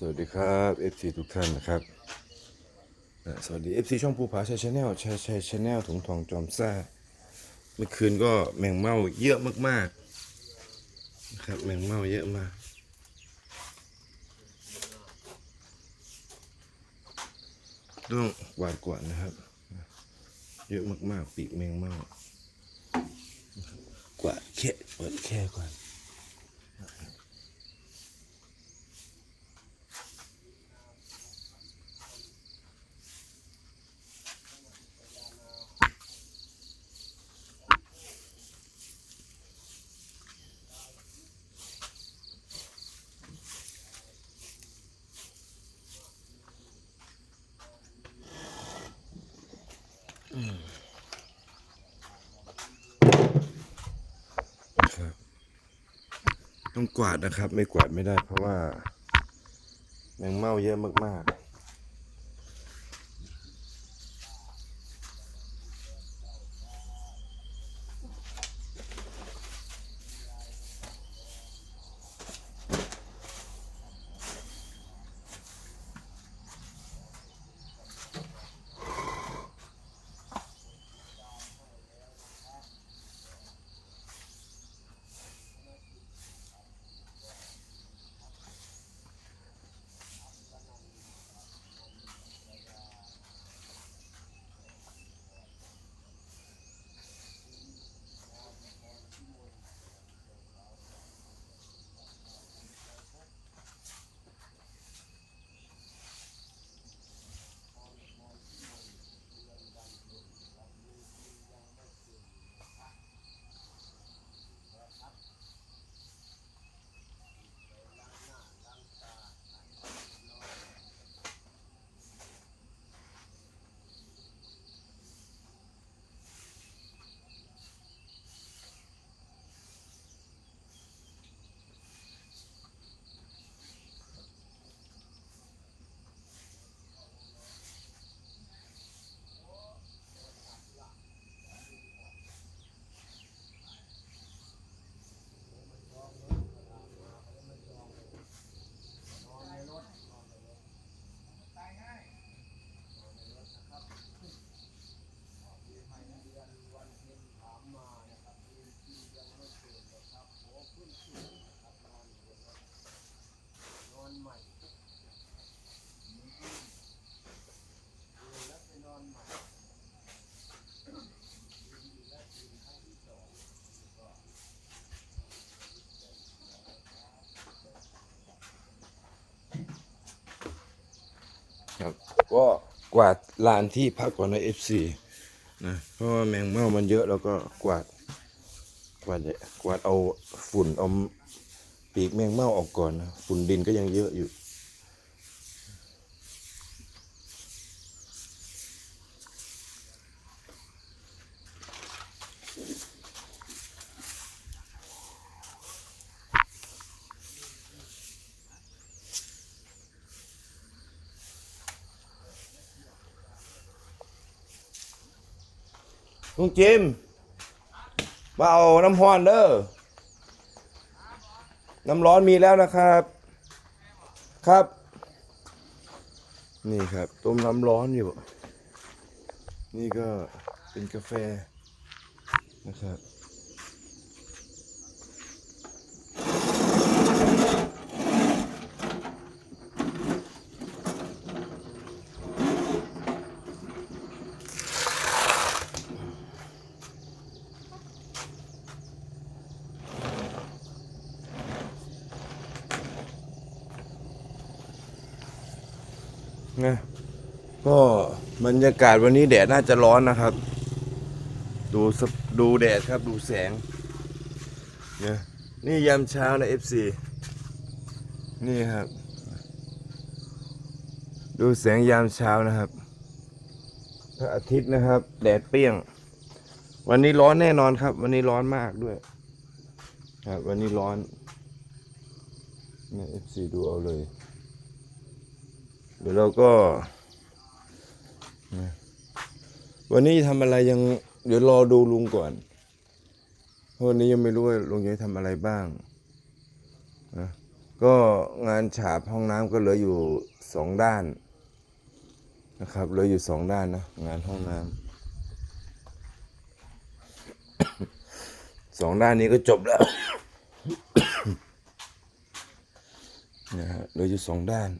สวัสดีครับ FC ทุกท่านนะครับ สวัสดี FC ช่องภูผาชัยชาแนลชัยชัยชาแนลถุงทองจอมซ่า เมื่อคืนก็แมงเม่าเยอะมากๆนะครับแมงเม่าเยอะมากต้องกวาดกว่านะครับ เยอะมากๆ ปีกแมงเม่ากว่าแค่กวาดแค่ก่อน ต้องกวาดนะครับ ไม่กวาดไม่ได้เพราะว่าแมงเม่าเยอะมากๆ ครับ ก็กวาดลานที่พักก่อนในเอฟซีนะเพราะว่าแมงเม่ามันเยอะแล้วก็กวาด กวาดเนี่ยกวาดเอาฝุ่นเอาปีกแมงเม่าออกก่อนนะฝุ่นดินก็ยังเยอะอยู่ ลุงจิมมาเอาน้ำห้อนเด้อน้ำร้อนมีแล้วนะครับ ครับ นี่ครับ ต้มน้ำร้อนอยู่ นี่ก็เป็นกาแฟนะครับ นะก็บรรยากาศวันนี้แดดน่าจะร้อนนะครับ ดูดูแดดครับดูแสงเนี่ยนี่ยามเช้านะ FC นี่ครับ ดูแสงยามเช้านะครับพระอาทิตย์นะครับ แดดเปรี้ยง วันนี้ร้อนแน่นอนครับ วันนี้ร้อนมากด้วยครับวันนี้ร้อนเนี่ย FC ดูเอาเลย เดี๋ยวเราก็วันนี้ทำอะไรยัง เดี๋ยวรอดูลุงก่อนเพราะวันนี้ยังไม่รู้ว่าลุงจะทำอะไรบ้างนะก็งานฉาบห้องน้ำก็เหลืออยู่สองด้านนะครับเหลืออยู่สองด้านนะงานห้องน้ำสองด้านนี้ก็จบแล้วนะฮะเหลืออยู่สองด้าน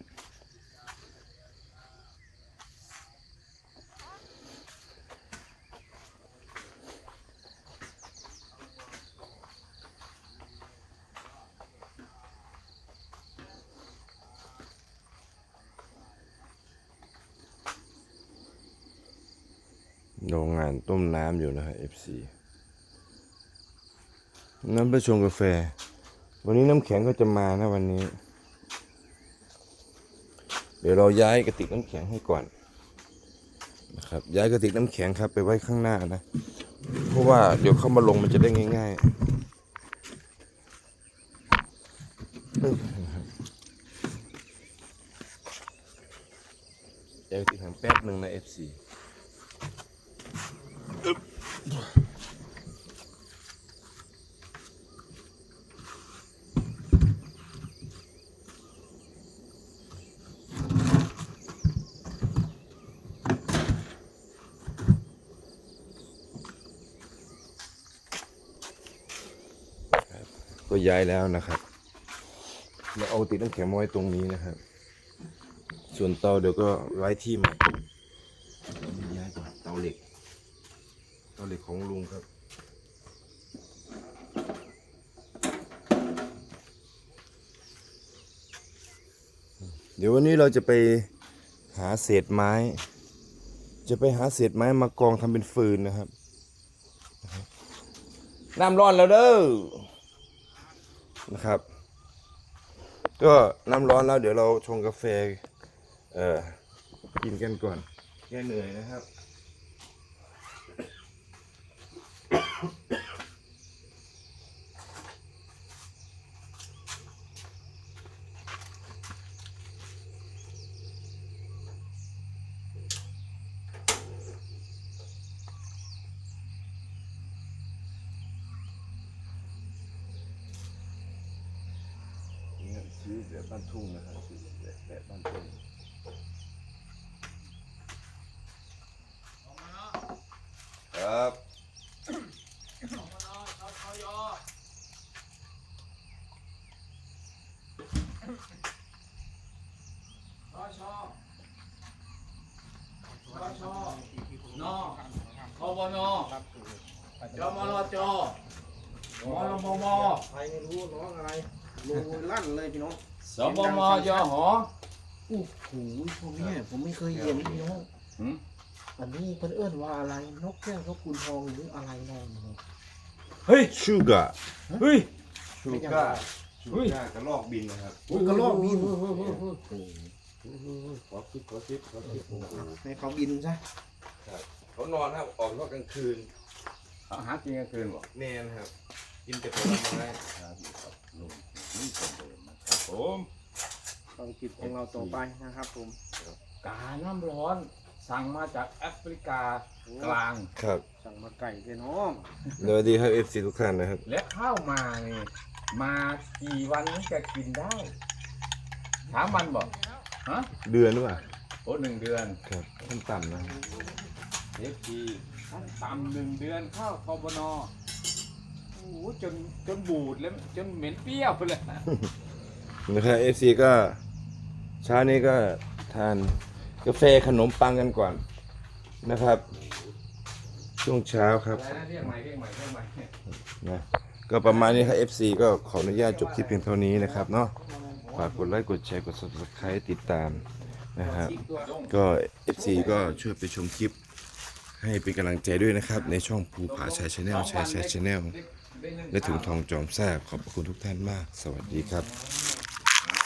โรงงานต้มน้ำอยู่นะฮะ FC น้ำประชงกาแฟ วันนี้น้ำแข็งก็จะมานะวันนี้ เดี๋ยวเราย้ายกระติกน้ำแข็งให้ก่อนนะครับย้ายกระติกน้ำแข็งครับไปไว้ข้างหน้านะ เพราะว่าเดี๋ยวเข้ามาลงมันจะได้ง่ายๆย้ายกระติกน้ำแป๊บหนึ่งนะ FC ก็ย้ายแล้วนะครับเราเอาติดน้ำแข็งมาไว้ตรงนี้นะครับ ส่วนเตาเดี๋ยวก็ไว้ที่ใหม่ย้ายก่อนเตาเหล็ก เตาเหล็กของลุงครับ เดี๋ยววันนี้เราจะไปหาเศษไม้ จะไปหาเศษไม้มากองทำเป็นฟืนนะครับ น้ำร้อนแล้วเด้อ นะครับ ก็น้ำร้อนแล้วเดี๋ยวเราชงกาแฟ เอ่อ กินกันก่อนแก้เหนื่อยนะครับ ชีวิตแบบบ้านทุ่งนะครับชีวิตแบบแบบบ้านทุ่งครับชอชอนอคอบนจมรจมรมมใครไม่รู้น้องอะไร ลงลั่นเลยพี่น้องสบมยหอ โอ้โหพวกเนี้ยผมไม่เคยเห็นพี่น้องหืม อันนี้เพิ่นเอื้อนว่าอะไรนกแก้วนกคุณทองหรืออะไรนอนเนี่ยเฮ้ย ชูการ์เฮ้ยชูการ์ชูเฮ้ยการ์กระลอกบินนะครับอุ้ยกระรอกบิน ขอคิดขอคิดขอคิดให้เขาบินซะเขานอนครับออกนอกกลางคืนหากินกลางคืนบ่ แน่นครับ กินแต่ผลไม้ลุง นี่เป็นเดิมนะครับผมภารกิจของเราต่อไปนะครับผม กาน้ำร้อนสั่งมาจากแอฟริกากลาง ครับสั่งมาไก่พี่น้อง สวัสดีครับเอฟซีทุกท่านนะครับ และข้าวมานี่มากี่วันนี้จะกินได้สามวันบ่ฮะเดือนหรือเปล่าโอ้หนึ่งเดือนครับขั้นต่ำนะเอฟทีขั้นต่ำหนึ่งเดือนข้าวคอบนโอ้โหจนจนบูดแล้วจนเหม็นเปรี้ยวเลยนะครับเอฟซีก็เช้านี้ก็ทานกาแฟขนมปังกันก่อนนะครับ ช่วงเช้าครับอะไรนะเรียกใหม่เรียกใหม่เรียกใหม่นะก็ประมาณนี้ครับ FC ก็ขออนุญาตจบที่เพียงเท่านี้นะครับเนาะฝากกดไลค์กดแชร์กด subscribe ติดตามนะครับก็ FC ก็ช่วยไปชมคลิปให้เป็นกำลังใจด้วยนะครับ ในช่องภูผาชายชาแนลชายชายชาแนล และถึงทองจอมแทบขอบพระคุณทุกท่านมาก สวัสดีครับ